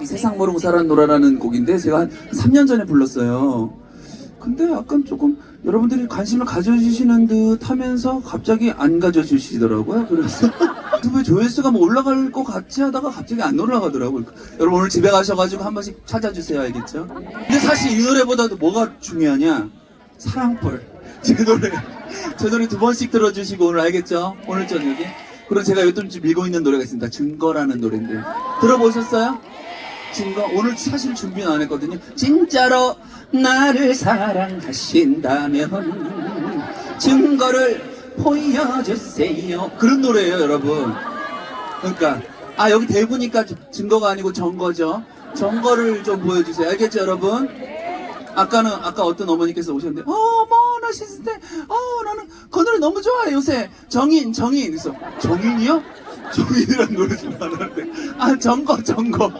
이 세상 모르고 살았노라라는 곡인데 제가 한 3년 전에 불렀어요. 근데 약간 조금 여러분들이 관심을 가져주시는 듯 하면서 갑자기 안 가져주시더라고요. 그래서 유튜브에 조회수가 뭐 올라갈 것 같이 하다가 갑자기 안 올라가더라고요. 여러분 오늘 집에 가셔가지고 한 번씩 찾아주세요. 알겠죠? 근데 사실 이 노래보다도 뭐가 중요하냐? 사랑벌. 제 노래, 제 노래 두 번씩 들어주시고 오늘 알겠죠? 오늘 저녁에. 그리고 제가 요즘 좀 밀고 있는 노래가 있습니다. 증거라는 노래인데. 들어보셨어요? 증거 오늘 사실 준비는 안 했거든요. 진짜로 나를 사랑하신다면 증거를 보여주세요. 그런 노래예요, 여러분. 그러니까 아 여기 대구니까 증거가 아니고 정거죠. 정거를 좀 보여주세요. 알겠죠, 여러분? 아까는 아까 어떤 어머니께서 오셨는데 어머 나 시스템 어 나는 그 노래 너무 좋아해 요새 정인 정인 그래서 정인이요? 정인이라는 노래 좀 하는데 아 정거 정거